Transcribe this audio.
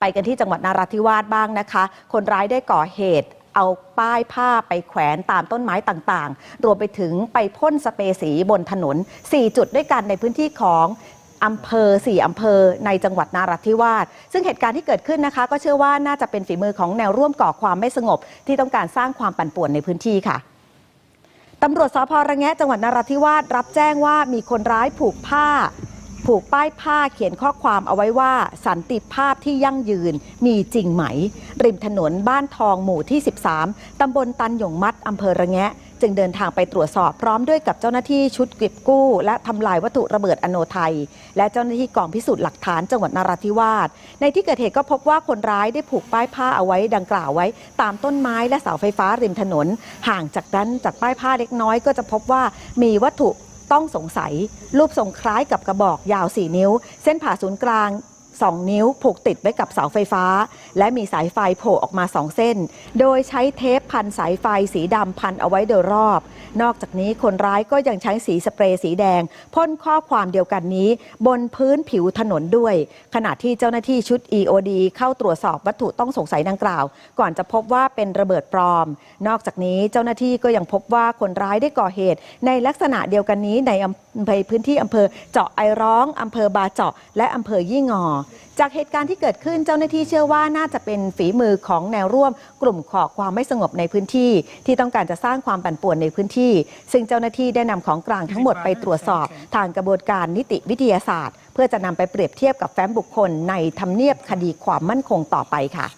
ไปกันที่จังหวัดนาราธิวาสบ้างนะคะ คนร้ายได้ก่อเหตุเอาป้ายผ้าไปแขวนตามต้นไม้ต่างๆ รวมไปถึงไปพ่นสเปรย์สีบนถนน 4 จุดด้วยกันในพื้นที่ของอำเภอ 4 อำเภอในจังหวัดนาราธิวาส ซึ่งเหตุการณ์ที่เกิดขึ้นนะคะ ก็เชื่อว่าน่าจะเป็นฝีมือของแนวร่วมก่อความไม่สงบ ที่ต้องการสร้างความปั่นป่วนในพื้นที่ค่ะตำรวจสพระแงะจังหวัดนราธิวาสรับแจ้งว่ามีคนร้ายผูกผ้า ผูกป้ายผ้าเขียนข้อความเอาไว้ว่า สันติภาพที่ยั่งยืนมีจริงไหม ริมถนนบ้านทองหมู่ที่ 13 ตำบลตันหยงมัดอำเภอระแงะ จึงเดินทางไปตรวจสอบพร้อมด้วยกับเจ้าหน้าที่ชุดเก็บกู้ และทำลายวัตถุระเบิดอโนไทย และเจ้าหน้าที่กองพิสูจน์หลักฐานจังหวัดนราธิวาส ในที่เกิดเหตุก็พบว่าคนร้ายได้ผูกป้ายผ้าเอาไว้ดังกล่าวไว้ ตามต้นไม้และเสาไฟฟ้าริมถนน ห่างจากนั้นจากป้ายผ้าเล็กน้อยก็จะพบว่ามีวัตถุ ต้องสงสัย รูปทรงคล้ายกับกระบอกยาว 4 นิ้ว เส้นผ่าศูนย์กลาง 2 นิ้ว ผูกติดไว้กับเสาไฟฟ้า และมีสายไฟโผล่ออกมา 2 เส้น โดยใช้เทปพันสายไฟสีดำพันเอาไว้โดยรอบ นอกจากนี้คนร้ายก็ยังใช้สีสเปรย์สีแดงพ่นข้อความเดียวกันนี้ บนพื้นผิวถนนด้วย ขณะที่เจ้าหน้าที่ชุด EOD เข้าตรวจสอบวัตถุต้องสงสัยดังกล่าว ก่อนจะพบว่าเป็นระเบิดปลอม นอกจากนี้เจ้าหน้าที่ก็ยังพบว่าคนร้ายได้ก่อเหตุ ในลักษณะเดียวกันนี้ในอำเภอพื้นที่อำเภอเจาะไอร้องอำเภอบาเจาะและอำเภอยี่งอจากเหตุการณ์ที่เกิดขึ้นเจ้าหน้าที่เชื่อว่าน่าจะเป็นฝีมือของแนวร่วม กลุ่มขอความไม่สงบในพื้นที่ ที่ต้องการจะสร้างความปั่นป่วนในพื้นที่ ซึ่งเจ้าหน้าที่ได้นำของกลางทั้งหมดไปตรวจสอบ ทางกระบวนการนิติวิทยาศาสตร์ เพื่อจะนำไปเปรียบเทียบกับแฟ้มบุคคลในทำเนียบคดีความมั่นคงต่อไปค่ะ